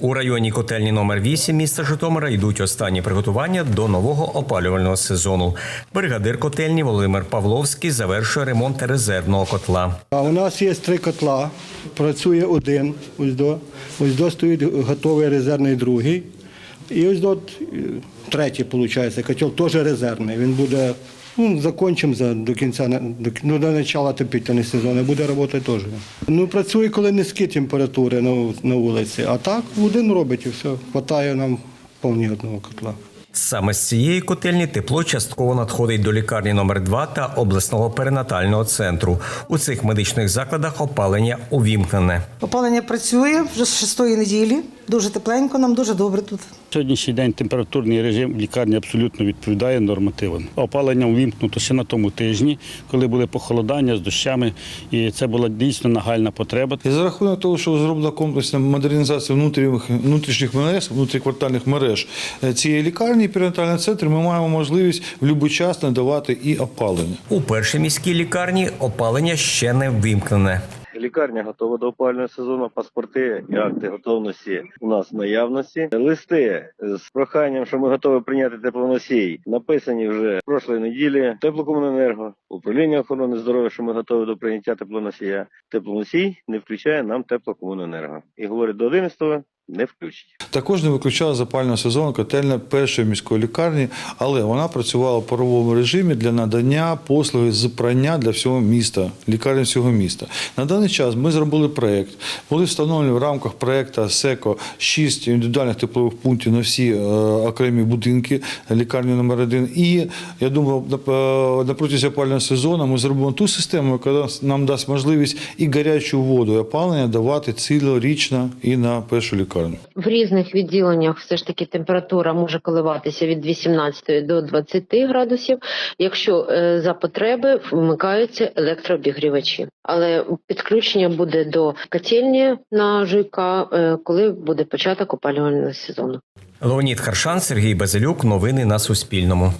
У районі котельні номер 8 міста Житомира йдуть останні приготування до нового опалювального сезону. Бригадир котельні Володимир Павловський завершує ремонт резервного котла. А у нас є три котла, працює один, ось до, ось до стоїть готовий резервний другий. І ось до е, третій, виходить, котел теж резервний. Він буде, ну, закончимо за, до кінця, до, ну, до початку отопительного сезону, буде роботи теж. Ну, працює, коли низькі температури на, на вулиці, а так один робить і все, хватає нам повні одного котла. Саме з цієї котельні тепло частково надходить до лікарні номер 2 та обласного перинатального центру. У цих медичних закладах опалення увімкнене. Опалення працює вже з шестої неділі. Дуже тепленько, нам дуже добре тут. Сьогоднішній день температурний режим в лікарні абсолютно відповідає нормативам. Опалення увімкнуто ще на тому тижні, коли були похолодання з дощами, і це була дійсно нагальна потреба. І за рахунок того, що зроблена комплексна модернізація внутрішніх, внутрішніх мереж, внутріквартальних мереж е, цієї лікарні і перинатальний центр, ми маємо можливість в будь-який час надавати і опалення. У першій міській лікарні опалення ще не вимкнене. Лікарня готова до опалювального сезону. Паспорти і акти готовності у нас в наявності. Листи з проханням, що ми готові прийняти теплоносій, написані вже прошлої неділі. Теплокомуненерго, управління охорони здоров'я, що ми готові до прийняття теплоносія. Теплоносій не включає нам теплокомуненерго. І говорить, до 11-го не включить. Також не виключала запального сезону котельня першої міської лікарні, але вона працювала в паровому режимі для надання послуги з прання для всього міста, лікарні всього міста. На даний час ми зробили проєкт. Були встановлені в рамках проєкту СЕКО 6 індивідуальних теплових пунктів на всі е, окремі будинки лікарні номер 1 І я думаю, на, е, протязі опалювального сезону ми зробимо ту систему, яка нам дасть можливість і гарячу воду, і опалення давати цілорічно і на першу лікарню. В різних відділеннях все ж таки температура може коливатися від 18 до 20 градусів. Якщо е, за потреби вмикаються електрообігрівачі, але підключення буде до котельні на ЖК, е, коли буде початок опалювального сезону. Леонід Харшан, Сергій Базилюк. Новини на Суспільному.